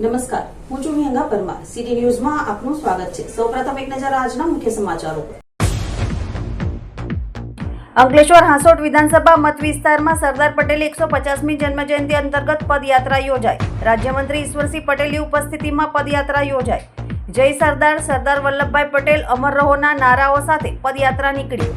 નમસ્કાર. હું છું વિહંગા પરમાર. સિટી ન્યૂઝમાં આપનું સ્વાગત છે. સૌપ્રથમ એક નજર આજના મુખ્ય સમાચારો અંકલેશ્વર હાંસોટ વિધાનસભા મત વિસ્તારમાં સરદાર પટેલ એકસો પચાસમી જન્મજયંતિ અંતર્ગત પદયાત્રા યોજાઈ. રાજ્યમંત્રી ઈશ્વરસિંહ પટેલની ઉપસ્થિતિમાં પદયાત્રા યોજાઈ. જય સરદાર સરદાર વલ્લભભાઈ પટેલ, અમર રહોના નારાઓ સાથે પદયાત્રા નીકળી.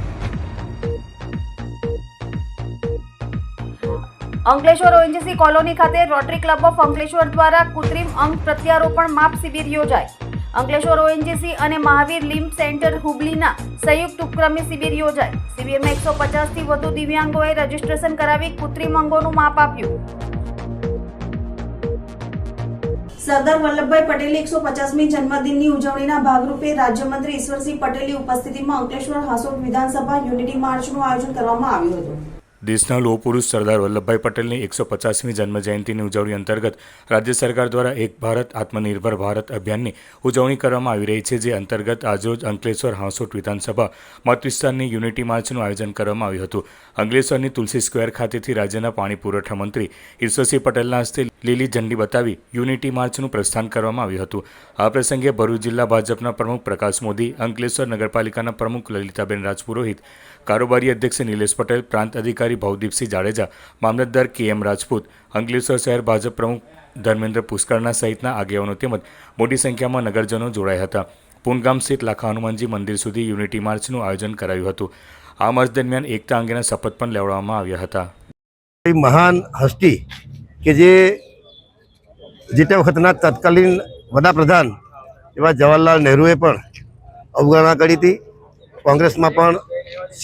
અંકલેશ્વર ઓએનજીસી કોલોની ખાતે રોટરી ક્લબ ઓફ અંકલેશ્વર દ્વારા કૃત્રિમ અંગ પ્રત્યારોપણ માપ શિબિર યોજાઈ અંકલેશ્વર ઓએનજીસી અને મહાવીર લિમ્પ સેન્ટર હુબલીના સંયુક્ત ઉપક્રમે શિબિર યોજાઈ શિબિરમાં એકસો પચાસથી વધુ દિવ્યાંગોએ રજીસ્ટ્રેશન કરાવી કૃત્રિમ અંગોનું માપ આપ્યું. સરદાર વલ્લભભાઈ પટેલની એકસો પચાસમી જન્મદિનની ઉજવણીના ભાગરૂપે રાજ્યમંત્રી ઈશ્વરસિંહ પટેલની ઉપસ્થિતિમાં અંકલેશ્વર હાંસોટ વિધાનસભા યુનિટી માર્ચનું આયોજન કરવામાં આવ્યું હતું. દેશના લોહ પુરુષ સરદાર વલ્લભભાઈ પટેલની એકસો પચાસમી જન્મજયંતિની ઉજવણી અંતર્ગત રાજ્ય સરકાર દ્વારા એક ભારત આત્મનિર્ભર ભારત અભિયાનની ઉજવણી કરવામાં આવી રહી છે, જે અંતર્ગત આજરોજ અંકલેશ્વર હાંસોટ વિધાનસભા મત વિસ્તારની યુનિટી માર્ચનું આયોજન કરવામાં આવ્યું હતું. અંકલેશ્વરની તુલસી સ્ક્વેર ખાતેથી રાજ્યના પાણી પુરવઠા મંત્રી ઈશ્વરસિંહ પટેલના હસ્તે લીલી ઝંડી બતાવી યુનિટી માર્ચનું પ્રસ્થાન કરવામાં આવ્યું હતું. આ પ્રસંગે ભરૂચ જિલ્લા ભાજપના પ્રમુખ પ્રકાશ મોદી, અંકલેશ્વર નગરપાલિકાના પ્રમુખ લલિતાબેન રાજપુરોહિત, કારોબારી અધ્યક્ષ નિલેશ પટેલ, પ્રાંત અધિકારી ભવદીપસિંહ જાડેજા, મામલતદાર કે એમ રાજપૂત, અંકલેશ્વર શહેર ભાજપ પ્રમુખ ધર્મેન્દ્ર પુષ્કરના સહિતના આગેવાનો તેમજ મોટી સંખ્યામાં નગરજનો જોડાયા હતા. પૂનગામ સ્થિત લાખા હનુમાનજી મંદિર સુધી યુનિટી માર્ચનું આયોજન કરાયું હતું. આ માર્ચ દરમિયાન એકતા અંગેના શપથ પણ લેવડાવવામાં આવ્યા હતા. મહાન હસ્તી કે જે જે તે વખતના તત્કાલીન વડાપ્રધાન એવા જવાહરલાલ નહેરુએ પણ અવગણના કરી હતી. કોંગ્રેસમાં પણ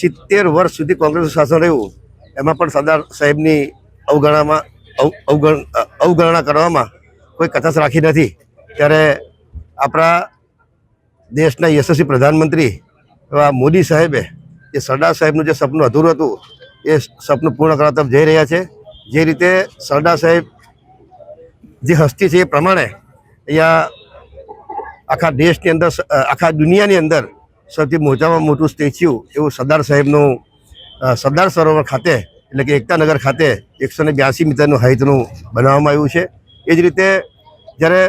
સિત્તેર વર્ષ સુધી કોંગ્રેસનું શાસન રહ્યું, એમાં પણ સરદાર સાહેબની અવગણનામાં અવ- અવગણ, અવગણના કરવામાં કોઈ કચાશ રાખી નથી. ત્યારે આપણા દેશના યશસ્વી પ્રધાનમંત્રી એવા મોદી સાહેબે જે સરદાર સાહેબનું જે સપનું અધૂરું હતું, એ સપનું પૂર્ણ કરવા તરફ જઈ રહ્યા છે. જે રીતે સરદાર સાહેબ જે હસ્તી છે એ પ્રમાણે અહીંયા આખા દેશની અંદર આખા દુનિયાની અંદર સૌથી મોટામાં મોટું સ્ટેચ્યુ એવું સરદાર સાહેબનું સરદાર સરોવર ખાતે એટલે કે એકતાનગર ખાતે એકસો ને બ્યાસી મીટરનું હાઇટનું બનાવવામાં આવ્યું છે. એ જ રીતે જ્યારે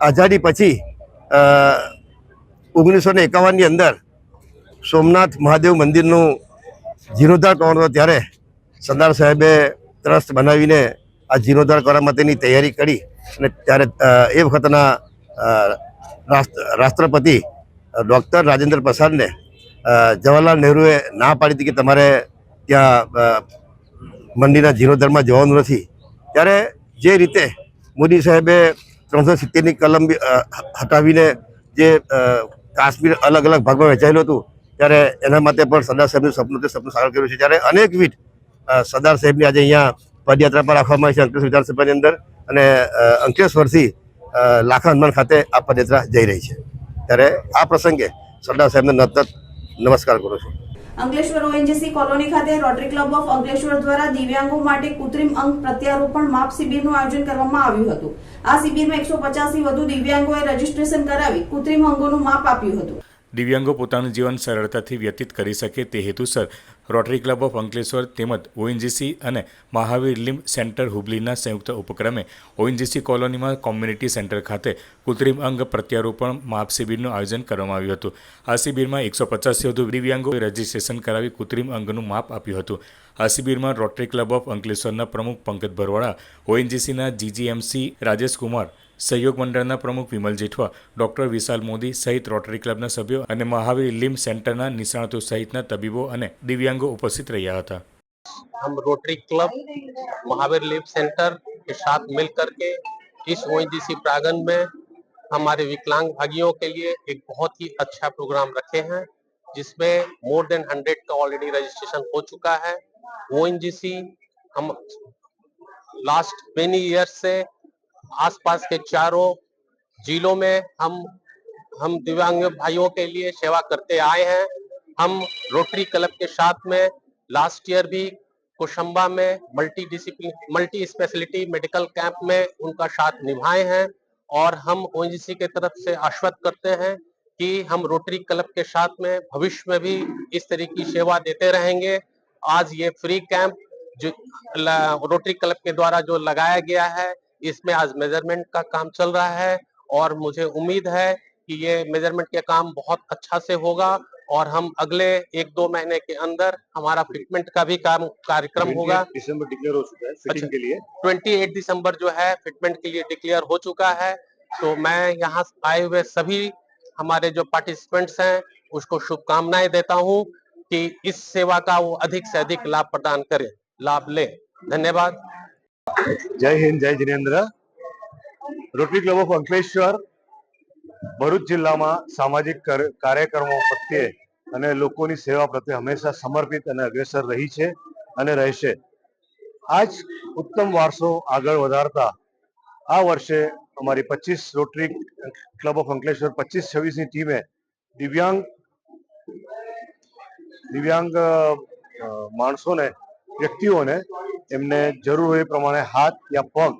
આઝાદી પછી ઓગણીસો ને એકાવનની અંદર સોમનાથ મહાદેવ મંદિરનું જીર્ણોદ્ધાર કરવાનો ત્યારે સરદાર સાહેબે ટ્રસ્ટ બનાવીને આ જીર્ણોદ્ધાર કરવા માટેની તૈયારી કરી અને ત્યારે એ વખતના રાષ્ટ્રપતિ ડૉક્ટર રાજેન્દ્ર પ્રસાદને જવાહરલાલ નહેરુએ ના પાડી હતી કે તમારે ત્યાં મંદિરના જીર્ણોદ્ધારમાં જવાનું નથી. ત્યારે જે રીતે મોદી સાહેબે ત્રણસો સિત્તેરની કલમ હટાવીને જે કાશ્મીર અલગ અલગ ભાગમાં વહેંચાયેલું હતું, ત્યારે એના માટે પણ સરદાર સાહેબનું સપનું તે સપનું સાકાર કર્યું છે. ત્યારે અનેકવિધ સરદાર સાહેબની આજે અહીંયા પદયાત્રા પર રાખવામાં આવી છે અંકલેશ્વર વિધાનસભાની અંદર. અને અંકલેશ્વરથી લાખા હનુમાન ખાતે આ પદયાત્રા જઈ રહી છે. ત્યારે આ પ્રસંગે સરદાર સાહેબને નતત નમસ્કાર કરું છું. અંકલેશ્વર ઓએનજીસી કોલોની ખાતે રોટરી ક્લબ ઓફ અંકલેશ્વર દ્વારા દિવ્યાંગો માટે કૃત્રિમ અંગ પ્રત્યારોપણ માપ શિબિરનું આયોજન કરવામાં આવ્યું હતું. આ શિબિરમાં એકસો પચાસથી વધુ દિવ્યાંગોએ રજીસ્ટ્રેશન કરાવી કૃત્રિમ અંગોનું માપ આપ્યું હતું. દિવ્યાંગો પોતાનું જીવન સરળતાથી વ્યતીત કરી શકે તે હેતુસર રોટરી ક્લબ ઓફ અંકલેશ્વર તેમજ ઓએનજીસી અને મહાવીર લિમ્બ સેન્ટર હુબલીના સંયુક્ત ઉપક્રમે ઓએનજીસી કોલોનીમાં કોમ્યુનિટી સેન્ટર ખાતે કૃત્રિમ અંગ પ્રત્યારોપણ માપ શિબિરનું આયોજન કરવામાં આવ્યું હતું. આ શિબિરમાં એકસો પચાસથી વધુ દિવ્યાંગોએ રજીસ્ટ્રેશન કરાવી કૃત્રિમ અંગનું માપ આપ્યું હતું. આ શિબિરમાં રોટરી ક્લબ ઓફ અંકલેશ્વરના પ્રમુખ પંકજ ભરવાડા, ઓએનજીસીના જીજીએમસી રાજેશ કુમાર સહયોગ મંડળના પ્રમુખ વિમલ જેઠવા ડોક્ટર વિશાલ મોદી સહિત રોટરી ક્લબના સભ્યો અને મહાવીર લિમ્બ સેન્ટરના નિષ્ણાતો સહિતના તબીબો અને દિવ્યાંગો ઉપસ્થિત રહ્યા હતા हम Rotary Club Mahavir live centre के साथ मिल करके इस ओएनजीसी प्रांगण में हमारे विकलांग भाइयों के लिए एक बहुत ही अच्छा प्रोग्राम रखे हैं जिसमें मोर देन हंड्रेड का ऑलरेडी रजिस्ट्रेशन हो चुका है ओएनजीसी हम लास्ट मेनी ईयर्स से आसपास के चारों जिलों में हम हम दिव्यांग भाइयों के लिए सेवा करते आए हैं। हम रोटरी क्लब के साथ में लास्ट ईयर भी कोशंबा में multi discipline multi speciality medical camp में उनका साथ निभाए हैं और हम ओएनजीसी के तरफ़ से आश्वत करते हैं कि हम रोटरी क्लब के साथ में भविष्य में भी इस तरह की सेवा देते रहेंगे। आज ये फ्री कैंप जो रोटरी क्लब के द्वारा जो लगाया गया है इसमें आज मेज़रमेंट का काम चल रहा है और मुझे उम्मीद है कि ये मेज़रमेंट के काम बहुत अच्छा से होगा और हम अगले एक दो महीने के अंदर हमारा फिटमेंट का भी काम कार्यक्रम होगा। दिसंबर डिक्लेयर हो चुका है फिटिंग अच्छा। के लिए। 28 दिसंबर जो है फिटमेंट के लिए डिक्लेयर हो चुका है। तो मैं यहाँ आए हुए सभी हमारे जो पार्टिसिपेंट्स हैं उसको शुभकामनाएँ देता हूँ कि इस सेवा का वो अधिक से अधिक लाभ प्रदान करें लाभ ले। धन्यवाद। જય હિન્દ, જય Jinendra. Rotary Club of Ankleshwar Bharuch જિલ્લામાં સામાજિક કાર્યક્રમો પ્રત્યે અને લોકોની સેવા પ્રત્યે હંમેશા સમર્પિત અને અગ્રેસર રહી છે અને રહેશે આજ ઉત્તમ વારસો આગળ વધારતા આ વર્ષે અમારી પચીસ રોટરી ક્લબ ઓફ અંકલેશ્વર પચીસ છવ્વીસની ટીમે દિવ્યાંગ દિવ્યાંગ માણસોને, વ્યક્તિઓને એમને જરૂર હોય પ્રમાણે હાથ યા પગ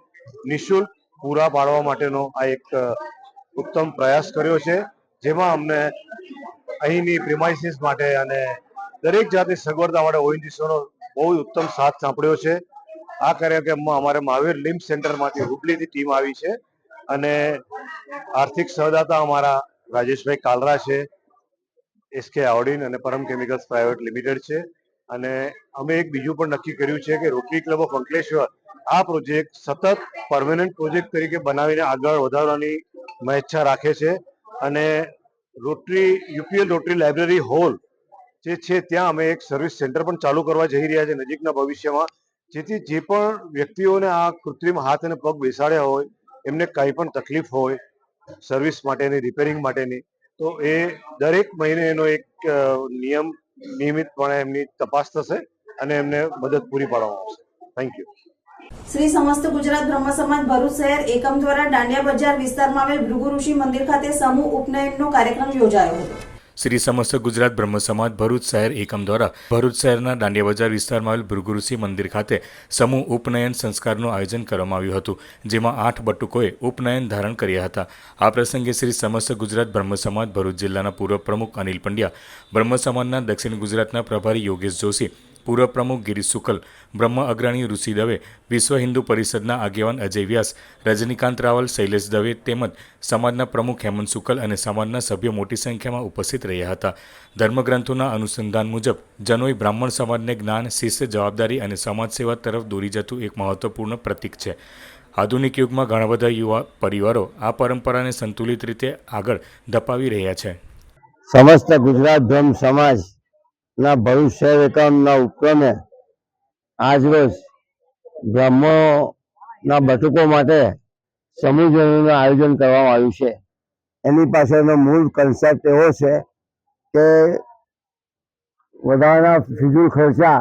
નિઃશુલ્ક પૂરા પાડવા માટેનો આ એક ઉત્તમ પ્રયાસ કર્યો છે, જેમાં અમને અહીંની પ્રિમાઇસીસ માટે અને દરેક જાતની સગવડતા માટે ઓએનજીસીનો બહુ ઉત્તમ સાથ સાંપડ્યો છે. આ કાર્યક્રમમાં અમારે મહાવીર લિમ્પ સેન્ટરમાંથી હુબલીની ટીમ આવી છે અને આર્થિક સહદાતા અમારા રાજેશભાઈ કાલરા છે એસકે આવડીન અને પરમ કેમિકલ્સ પ્રાઇવેટ લિમિટેડ છે. અને અમે એક બીજું પણ નક્કી કર્યું છે કે રોટરી ક્લબ ઓફ અંકલેશ્વર આ પ્રોજેક્ટ સતત પરમેનન્ટ પ્રોજેક્ટ તરીકે બનાવીને આગળ વધારવાની મહેચ્છા રાખે છે. અને Rotary, UPL Rotary library hall જે છે ત્યાં અમે એક સર્વિસ સેન્ટર પણ ચાલુ કરવા જઈ રહ્યા છે નજીકના ભવિષ્યમાં. જેથી જે પણ વ્યક્તિઓને આ કૃત્રિમ હાથ અને પગ બેસાડ્યા હોય, એમને કંઈ પણ તકલીફ હોય સર્વિસ માટેની રિપેરિંગ માટેની, તો એ દરેક મહિને એનો એક નિયમ નિયમિતપણે એમની તપાસ થશે અને એમને મદદ પૂરી પાડવામાં આવશે. થેન્ક યુ શ્રી સમસ્ત ગુજરાત બ્રહ્મ સમાજ ભરૂચ શહેર એકમ દ્વારા દાંડિયા બજાર વિસ્તારમાં આવેલ ભૃગુ ઋષિ મંદિર ખાતે સમૂહ ઉપનયનનો કાર્યક્રમ યોજાયો હતો. શ્રી સમસ્ત ગુજરાત બ્રહ્મ સમાજ ભરૂચ શહેર એકમ દ્વારા ભરૂચ શહેરના દાંડિયા બજાર વિસ્તારમાં આવેલ ભૃગુરુસિંહ મંદિર ખાતે સમૂહ ઉપનયન સંસ્કારનું આયોજન કરવામાં આવ્યું હતું, જેમાં આઠ બટુકોએ ઉપનયન ધારણ કર્યા હતા. આ પ્રસંગે શ્રી સમસ્ત ગુજરાત બ્રહ્મ સમાજ ભરૂચ જિલ્લાના પૂર્વ પ્રમુખ અનિલ પંડ્યા, બ્રહ્મ સમાજના દક્ષિણ ગુજરાતના પ્રભારી યોગેશ જોશી પૂર્વ પ્રમુખ ગિરીશ શુકલ બ્રહ્મ અગ્રણી ઋષિ દવે, વિશ્વ હિન્દુ પરિષદના આગેવાન અજય વ્યાસ, રજનીકાંત રાવલ, શૈલેષ દવે તેમજ સમાજના પ્રમુખ હેમંત શુકલ અને સમાજના સભ્યો મોટી સંખ્યામાં ઉપસ્થિત રહ્યા હતા. ધર્મગ્રંથોના અનુસંધાન મુજબ, જનોઈ બ્રાહ્મણ સમાજને જ્ઞાન શિષ્ય જવાબદારી અને સમાજ સેવા તરફ દોરી જતું એક મહત્વપૂર્ણ પ્રતીક છે. આધુનિક યુગમાં ઘણા બધા યુવા પરિવારો આ પરંપરાને સંતુલિત રીતે આગળ ધપાવી રહ્યા છે. સમસ્ત ગુજરાત બ્રહ્મ સમાજના ભવિષ્ય એકમના ઉપક્રમે આજરોજ બ્રહ્મોના બટુકો માટે સમૂહજનોનું આયોજન કરવામાં આવ્યું છે. એની પાછળનો મૂળ કન્સેપ્ટ એવો છે કે વધારાના ફિજુલ ખર્ચા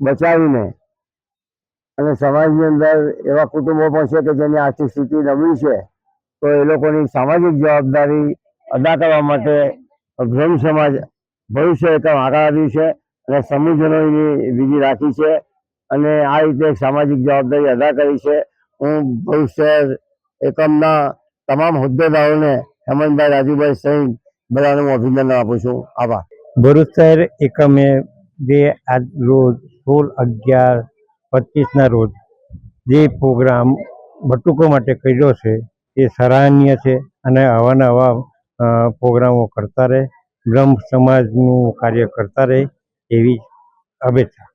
બચાવીને અને સમાજની અંદર એવા કુટુંબો પણ છે કે જેની આર્થિક સ્થિતિ નબળી છે, તો એ લોકોની સામાજિક જવાબદારી અદા કરવા માટે અભ્રમ સમાજ ભવિષ્ય એકમ આગળ છે અને સમૂહજનોની વિધિ રાખી છે અને આ રીતે એક સામાજિક જવાબદારી અદા કરી છે. હું ભવિષ્ય એકમના તમામ હોદ્દેદારોને હેમંતભાઈ રાજુભાઈ સહિત બધાને હું અભિનંદન આપું છું. આભાર. ભરૂચ શહેર એકમે બે આજ રોજ સોળ અગિયાર પચીસના રોજ જે પ્રોગ્રામ બટુકો માટે કર્યો છે, એ સરાહનીય છે અને આવા નવા પ્રોગ્રામો કરતા રહે. બ્રહ્મ સમાજનું કાર્ય કરતા રહે એવી અપેક્ષા.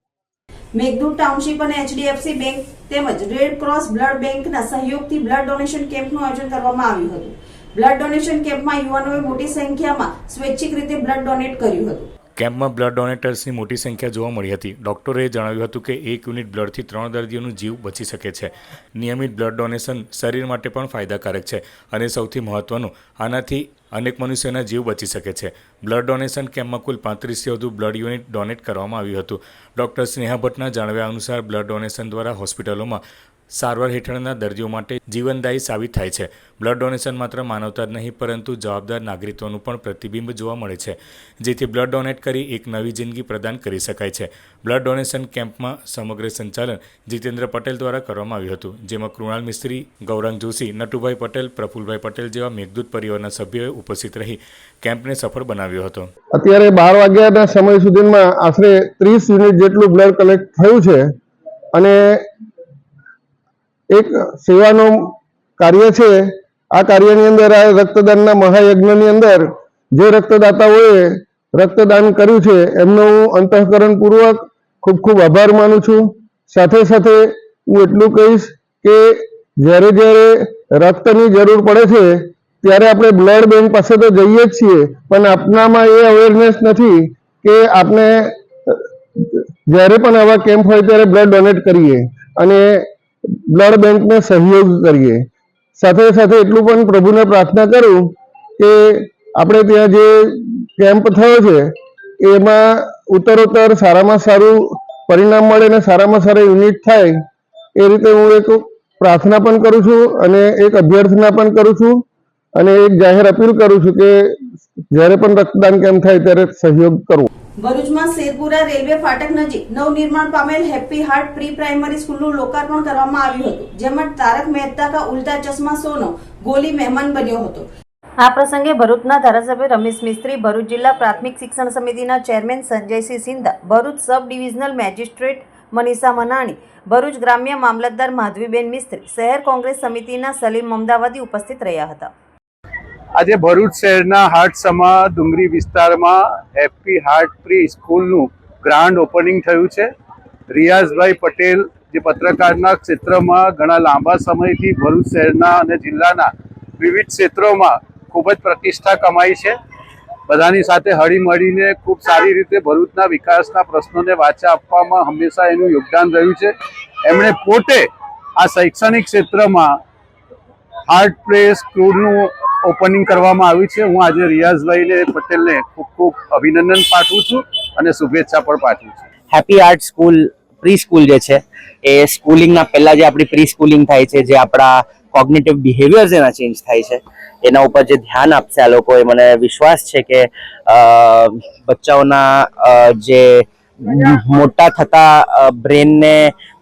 મેઘદૂર ટાઉનશીપ અને એચડીએફસી બેંક તેમજ રેડ ક્રોસ બ્લડ બેંકના સહયોગથી બ્લડ ડોનેશન કેમ્પનું આયોજન કરવામાં આવ્યું હતું. બ્લડ ડોનેશન કેમ્પમાં યુવાનોએ મોટી સંખ્યામાં સ્વૈચ્છિક રીતે બ્લડ ડોનેટ કર્યું હતું. કેમ્પમાં બ્લડ ડોનેટર્સની મોટી સંખ્યા જોવા મળી હતી. ડોક્ટરોએ જણાવ્યું હતું કે એક યુનિટ બ્લડથી ત્રણ દર્દીઓનું જીવ બચી શકે છે. નિયમિત બ્લડ ડોનેશન શરીર માટે પણ ફાયદાકારક છે અને સૌથી મહત્વનું આનાથી અનેક મનુષ્યોના જીવ બચી શકે છે. બ્લડ ડોનેશન કેમ્પમાં કુલ પાંત્રીસથી વધુ બ્લડ યુનિટ ડોનેટ કરવામાં આવ્યું હતું. ડૉક્ટર સ્નેહા ભટ્ટના જણાવ્યા અનુસાર બ્લડ ડોનેશન દ્વારા હોસ્પિટલોમાં સારવાર હેઠળના દર્દીઓ માટે જીવનદાયી સાબિત થાય છે. બ્લડ ડોનેશન માત્ર માનવતા જ નહીં, પરંતુ જવાબદાર નાગરિકોનું પણ પ્રતિબિંબ જોવા મળે છે, જેથી બ્લડ ડોનેટ કરી એક નવી જિંદગી પ્રદાન કરી શકાય છે. બ્લડ ડોનેશન કેમ્પમાં સમગ્ર સંચાલન જીતેન્દ્ર પટેલ દ્વારા કરવામાં આવ્યું હતું, જેમાં કૃણાલ મિસ્ત્રી, ગૌરાંગ જોશી, નટુભાઈ પટેલ, પ્રફુલભાઈ પટેલ જેવા મેઘદૂત પરિવારના સભ્યોએ ઉપસ્થિત રહી કેમ્પને સફળ બનાવ્યો હતો. અત્યારે બાર વાગ્યાના સમય સુધીમાં આશરે ત્રીસ યુનિટ જેટલું બ્લડ કલેક્ટ થયું છે અને એક સેવાનું કાર્ય છે, આ કાર્યની અંદર આ રક્તદાનના મહાયજ્ઞની અંદર જે રક્તદાતાઓએ રક્તદાન કર્યું છે, એમનો હું અંતઃકરણપૂર્વક ખૂબ ખૂબ આભાર માનું છું. સાથે સાથે હું એટલું કહીશ કે જ્યારે જ્યારે રક્તની જરૂર પડે છે, ત્યારે આપણે બ્લડ બેંક પાસે તો જઈએ જ છીએ, પણ આપનામાં એ અવેરનેસ નથી કે આપણે જ્યારે પણ આવા કેમ્પ હોય ત્યારે બ્લડ ડોનેટ કરીએ. અને બ્લડ બેંકને સહયોગ કરીએ. સાથે સાથે એટલું પણ પ્રભુને પ્રાર્થના કરું કે આપણે ત્યાં જે કેમ્પ થયો છે, એમાં ઉત્તરોત્તર સારામાં સારું પરિણામ મળે અને સારામાં સારા યુનિટ થાય, એ રીતે હું એક પ્રાર્થના પણ કરું છું અને એક અભ્યર્થના પણ કરું છું અને એક જાહેર અપીલ કરું છું કે જ્યારે પણ રક્તદાન કેમ્પ થાય ત્યારે સહયોગ કરવો. ભરૂચમાં શેરપુરા રેલવે ફાટક નજીક નવનિર્માણ પામેલ હેપી હાર્ટ પ્રી પ્રાઇમરી સ્કૂલનું લોકાર્પણ કરવામાં આવ્યું હતું, જેમાં તારક મહેતા કા ઉલ્ટા ચશ્મા સોનો ગોલી મહેમાન બન્યો હતો. આ પ્રસંગે ભરૂચના ધારાસભ્ય રમેશ મિસ્ત્રી, ભરૂચ જિલ્લા પ્રાથમિક શિક્ષણ સમિતિના chairman Sanjaysinh Sindha, Bharuch sub divisional magistrate Manisha Manani, Bharuch ગ્રામ્ય મામલતદાર માધવીબેન મિસ્ત્રી, શહેર કોંગ્રેસ સમિતિના સલીમ અમદાવાદી ઉપસ્થિત રહ્યા હતા. આજે ભરૂચ શહેરના હાટસમા ડુંગરી વિસ્તારમાં હેપી હાર્ટ પ્રી સ્કૂલનું ગ્રાન્ડ ઓપનિંગ થયું છે. રિયાઝભાઈ પટેલ જે પત્રકારના ક્ષેત્રમાં ઘણા લાંબા સમયથી ભરૂચ શહેરના અને જિલ્લાના વિવિધ ક્ષેત્રોમાં ખૂબ જ પ્રતિષ્ઠા કમાઈ છે. બધાની સાથે હળીમળીને ખૂબ સારી રીતે ભરૂચના વિકાસના પ્રશ્નોને વાચા આપવામાં હંમેશા એનું યોગદાન રહ્યું છે. એમણે પોતે આ શૈક્ષણિક ક્ષેત્રમાં હાર્ટ પ્રે સ્કૂલનું ઓપનિંગ કરવામાં આવ્યું છે. હું આજે રિયાઝભાઈને પટેલને ખૂબ ખૂબ અભિનંદન પાઠવું છું અને શુભેચ્છા પણ પાઠવું છું. Happy art school pre school જે છે, એ સ્કૂલિંગના પહેલા જે આપણી પ્રી સ્કૂલિંગ થાય છે, જે આપણા કોગ્નિટિવ બિહેવિયર્સ એના ચેન્જ થાય છે, એના ઉપર જે ધ્યાન આપશે આ લોકો એ મને વિશ્વાસ છે કે બચ્ચાઓના જે મોટા થતા બ્રેનને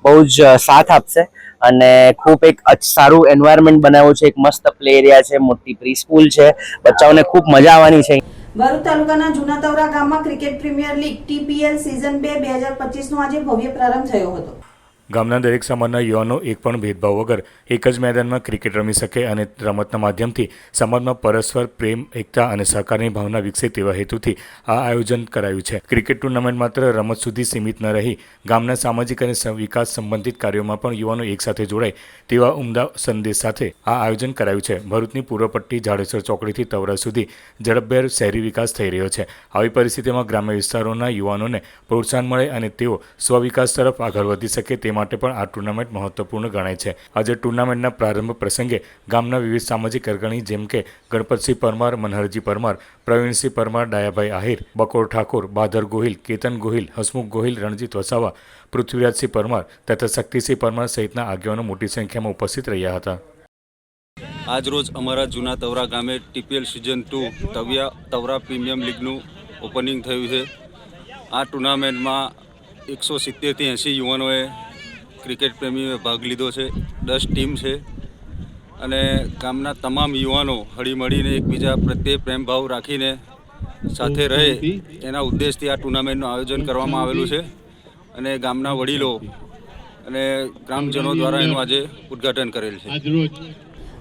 બહુ જ સાથ આપશે. અને ખૂબ એક સારું એન્વાયરમેન્ટ બનાવ્યું છે. એક મસ્ત પ્લે એરિયા છે, મોટી પ્રી સ્કૂલ છે. બચ્ચાઓને ખૂબ મજા આવવાની છે. ભરૂચ તાલુકાના જૂના તવરા ગામમાં cricket premier league TPL season બે બે હજાર પચીસનો આજે ભવ્ય પ્રારંભ થયો હતો. ગામના દરેક સમાજના યુવાનો એક પણ ભેદભાવ વગર એક જ મેદાનમાં ક્રિકેટ રમી શકે અને રમતના માધ્યમથી સમાજમાં પરસ્પર પ્રેમ, એકતા અને સહકારની ભાવના વિકસે તેવા હેતુથી આ આયોજન કરાયું છે. ક્રિકેટ ટુર્નામેન્ટ માત્ર રમત સુધી સીમિત ન રહી, ગામના સામાજિક અને વિકાસ સંબંધિત કાર્યોમાં પણ યુવાનો એકસાથે જોડાય તેવા ઉમદા સંદેશ સાથે આ આયોજન કરાયું છે. ભરૂચની પૂર્વ પટ્ટી જાડેશ્વર ચોકડીથી તવરા સુધી ઝડપભેર શહેરી વિકાસ થઈ રહ્યો છે. આવી પરિસ્થિતિમાં ગ્રામ્ય વિસ્તારોના યુવાનોને પ્રોત્સાહન મળે અને તેઓ સ્વવિકાસ તરફ આગળ વધી શકે તે માટે પણ આ ટુર્નામેન્ટ મહત્વપૂર્ણ ગણાય છે. આજે ટુર્નામેન્ટના પ્રારંભ પ્રસંગે ગામના વિવિધ સામાજિક અગ્રણી જેમ કે ગણપતસિંહ પરમાર, મનહરજી પરમાર, પ્રવીણસિંહ પરમાર, ડાયાભાઈ આહિર, બકોર ઠાકોર બાદર ગોહિલ, કેતન ગોહિલ, હસમુખ ગોહિલ, રણજીત વસાવા, પૃથ્વીરાજસિંહ પરમાર તથા શક્તિસિંહ પરમાર સહિતના આગેવાનો મોટી સંખ્યામાં ઉપસ્થિત રહ્યા હતા. આજરોજ અમારા જૂના તવરા ગામે TPL season two તવિયા Tavra premium લીગનું ઓપનિંગ થયું છે. આ ટુર્નામેન્ટમાં એકસો સિત્તેરથી એંસી યુવાનોએ ક્રિકેટ પ્રેમીઓએ ભાગ લીધો છે, દસ ટીમ છે અને ગામના તમામ યુવાનો હળીમળીને એકબીજા પ્રત્યે પ્રેમભાવ રાખીને સાથે રહે એના ઉદ્દેશથી આ ટુર્નામેન્ટનું આયોજન કરવામાં આવેલું છે અને ગામના વડીલો અને ગ્રામજનો દ્વારા એનું આજે ઉદ્ઘાટન કરેલ છે.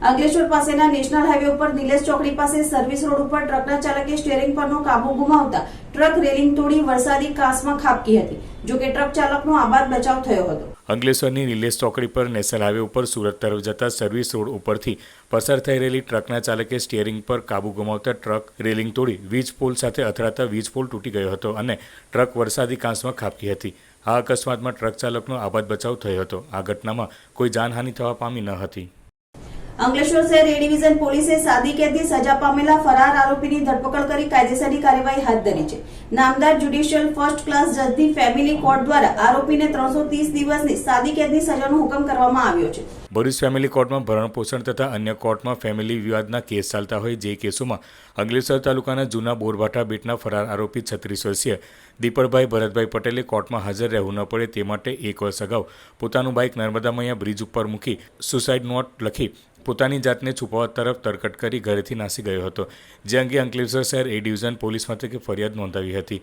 અંકલેશ્વર પાસેના નેશનલ હાઈવે ઉપર નિલેશ ચોકડી પાસે સર્વિસ રોડ ઉપર ટ્રકના ચાલકે સ્ટેરિંગ પરનો કાબુ ગુમાવતા ટ્રક રેલિંગ તોડી વરસાદી કાસમાં ખાબકી હતી જોકે ટ્રક ચાલકનો આબાદ બચાવ થયો હતો. અંકલેશ્વરની નિલેશ ચોકડી પર નેશનલ હાઈવે ઉપર સુરત તરફ જતા સર્વિસ રોડ ઉપરથી પસાર થઈ રહેલી ટ્રકના ચાલકે સ્ટીયરિંગ પર કાબુ ગુમાવતા ટ્રક રેલિંગ તોડી વીજ પોલ સાથે અથડાતા વીજ પોલ તૂટી ગયો હતો અને ટ્રક વરસાદી કાંસમાં ખાબકી હતી. આ અકસ્માતમાં ટ્રક ચાલકનો આબાદ બચાવ થયો હતો. આ ઘટનામાં કોઈ જાનહાનિ થવા પામી ન હતી. અંકલેશ્વર શહેર એ ડિવિઝન પોલીસે સાદી કેદની સજા પામેલા ફરાર આરોપીની ધરપકડ કરી કાયદેસરની કાર્યવાહી હાથ ધરી છે. નામદાર જ્યુડિશિયલ ફર્સ્ટ ક્લાસ જજની ફેમિલી કોર્ટ દ્વારા આરોપીને ત્રણસો ત્રીસ દિવસની સાદી કેદની સજાનો હુકમ કરવામાં આવ્યો છે. ભરૂચ ફેમિલી કોર્ટમાં ભરણપોષણ તથા અન્ય કોર્ટમાં ફેમિલી વિવાદના કેસ ચાલતા હોય જે કેસોમાં અંકલેશ્વર તાલુકાના જૂના બોરભાઠા બેટના ફરાર આરોપી છત્રીસ વર્ષીય દીપકભાઈ ભરતભાઈ પટેલે કોર્ટમાં હાજર રહેવું ન પડે તે માટે એક વર્ષ અગાઉ પોતાનું બાઇક નર્મદા મૈયા બ્રિજ ઉપર મૂકી સુસાઇડ નોટ લખી પોતાની જાતને છુપાવવા તરફ તરકટ કરી ઘરેથી નાસી ગયો હતો. જે અંગે અંકલેશ્વર શહેર એ ડિવિઝન પોલીસ મથકે ફરિયાદ નોંધાવી હતી.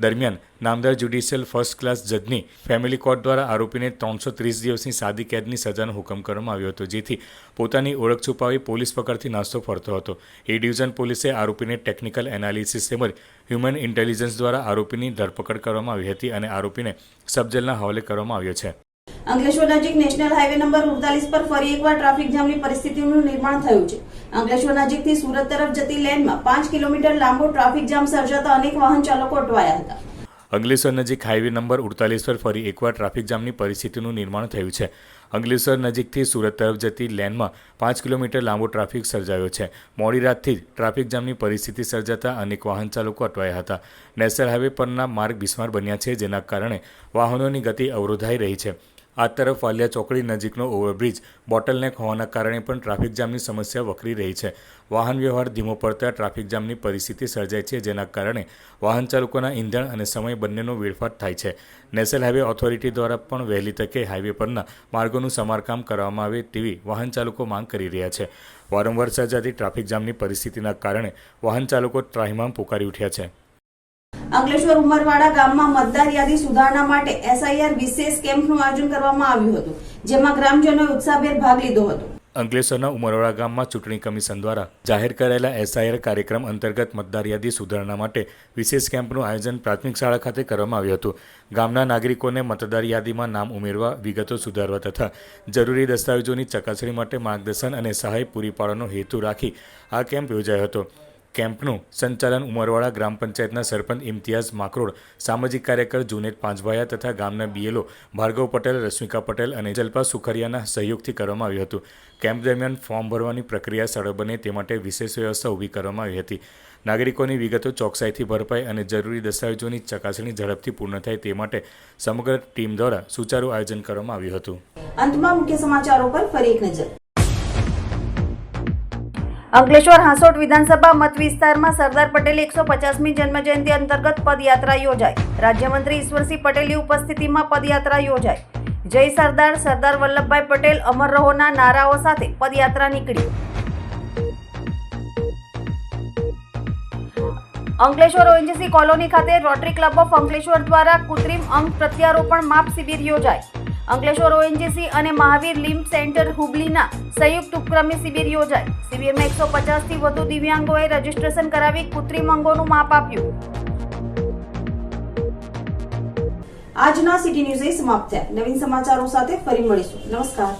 દરમિયાન નામદાર જ્યુડિશિયલ ફર્સ્ટ ક્લાસ જજની ફેમિલી કોર્ટ દ્વારા આરોપીને ત્રણસો ત્રીસ દિવસની સાદી કેદની સજાનો હુકમ કરવામાં આવ્યો હતો, જેથી પોતાની ઓળખ છુપાવી પોલીસ પકડથી નાસ્તો ફરતો હતો. એ ડિવિઝન પોલીસે આરોપીને ટેકનિકલ એનાલિસિસ તેમજ હ્યુમન ઇન્ટેલિજન્સ દ્વારા આરોપીની ધરપકડ કરવામાં આવી હતી અને આરોપીને સબજેલના હવાલે કરવામાં આવ્યો છે. અંકલેશ્વર નજીક નેશનલ હાઈવે નંબર ઉડતાલીસ પર ફરી એકવાર ટ્રાફિક જામની પરિસ્થિતિનું નિર્માણ થયું છે. અંકલેશ્વર નજીકથી સુરત તરફ જતી લેનમાં પાંચ કિલોમીટર લાંબો ટ્રાફિક જામ સર્જાતા અનેક વાહન ચાલકો અટવાયા હતા. અંકલેશ્વર નજીક હાઈવે નંબર ઉડતાલીસ પર ફરી એકવાર ટ્રાફિક જામની પરિસ્થિતિનું નિર્માણ થયું છે. અંકલેશ્વર નજીકથી સુરત તરફ જતી લેનમાં પાંચ કિલોમીટર લાંબો ટ્રાફિક સર્જાયો છે. મોડી રાતથી જ ટ્રાફિક જામની પરિસ્થિતિ સર્જાતા અનેક વાહન ચાલકો અટવાયા હતા. નેશનલ હાઈવે પરના માર્ગ બિસ્માર બન્યા છે, જેના કારણે વાહનોની ગતિ અવરોધાઈ રહી છે. આ તરફ વાલિયા ચોકડી નજીકનો ઓવરબ્રિજ બોટલનેક હોવાના કારણે પણ ટ્રાફિક જામની સમસ્યા વકરી રહી છે. વાહન વ્યવહાર ધીમો પડતા ટ્રાફિક જામની પરિસ્થિતિ સર્જાય છે, જેના કારણે વાહન ચાલકોના ઇંધણ અને સમય બંનેનો વેડફાટ થાય છે. નેશનલ હાઈવે ઓથોરિટી દ્વારા પણ વહેલી તકે હાઈવે પરના માર્ગોનું સમારકામ કરવામાં આવે તેવી વાહન ચાલકો માંગ કરી રહ્યા છે. વારંવાર સર્જાતી ટ્રાફિક જામની પરિસ્થિતિના કારણે વાહન ચાલકો ત્રાહિમામ પુકારી ઉઠ્યા છે. અંકલેશ્વર ઉમરવાડા ગામમાં મતદાર યાદી સુધારણા માટે એસઆઈઆર વિશેષ કેમ્પનું આયોજન કરવામાં આવ્યું હતું, જેમાં ગ્રામજનોએ ઉત્સાહભેર ભાગ લીધો હતો. અંકલેશ્વરના ઉમરવાડા ગામમાં ચૂંટણી કમિશન દ્વારા જાહેર કરાયેલા એસઆઈઆર કાર્યક્રમ અંતર્ગત મતદાર યાદી સુધારણા માટે વિશેષ કેમ્પનું આયોજન પ્રાથમિક શાળા ખાતે કરવામાં આવ્યું હતું. ગામના નાગરિકોને મતદાર યાદીમાં નામ ઉમેરવા, વિગતો સુધારવા તથા જરૂરી દસ્તાવેજોની ચકાસણી માટે માર્ગદર્શન અને સહાય પૂરી પાડવાનો હેતુ રાખી આ કેમ્પ યોજાયો હતો. કેમ્પનું સંચાલન ઉમરવાડા ગ્રામ પંચાયતના સરપંચ ઇમ્તિયાઝ માકરોડ, સામાજિક કાર્યકર જુનેદ પાંચભાયા તથા ગામના બીએલઓ ભાર્ગવ પટેલ, રશ્મિકા પટેલ અને જલ્પા સુખરિયાના સહયોગથી કરવામાં આવ્યું હતું. કેમ્પ દરમિયાન ફોર્મ ભરવાની પ્રક્રિયા સરળ બને તે માટે વિશેષ વ્યવસ્થા ઊભી કરવામાં આવી હતી. નાગરિકોની વિગતો ચોકસાઈથી ભરપાઈ અને જરૂરી દસ્તાવેજોની ચકાસણી ઝડપથી પૂર્ણ થાય તે માટે સમગ્ર ટીમ દ્વારા સુચારુ આયોજન કરવામાં આવ્યું હતું. અંતમાં મુખ્ય સમાચારો પર ફરી એક નજર. અંકલેશ્વર હાંસોટ વિધાનસભા મત વિસ્તારમાં સરદાર પટેલ એકસો પચાસમી જન્મજયંતિ અંતર્ગત પદયાત્રા યોજાઈ. રાજ્યમંત્રી ઈશ્વરસિંહ પટેલની ઉપસ્થિતિમાં પદયાત્રા યોજાઈ. જય સરદાર સરદાર વલ્લભભાઈ પટેલ અમર રહોના નારાઓ સાથે પદયાત્રા નીકળી. અંકલેશ્વર ઓએનજીસી કોલોની ખાતે રોટરી ક્લબ ઓફ અંકલેશ્વર દ્વારા કૃત્રિમ અંગ પ્રત્યારોપણ માપ શિબિર યોજાઈ. અંકલેશ્વર ઓએનજીસી અને મહાવીર લિમ્બ સેન્ટર હુબલીના સંયુક્ત ઉપક્રમે શિબિર યોજાઈ શિબિરમાં એકસો પચાસથી વધુ દિવ્યાંગોએ રજીસ્ટ્રેશન કરાવી કૃત્રિમ અંગોનું માપ આપ્યું. આજના સિટી ન્યૂઝ સમાપ્ત થયા. નવીન સમાચારો સાથે ફરી મળીશું. નમસ્કાર.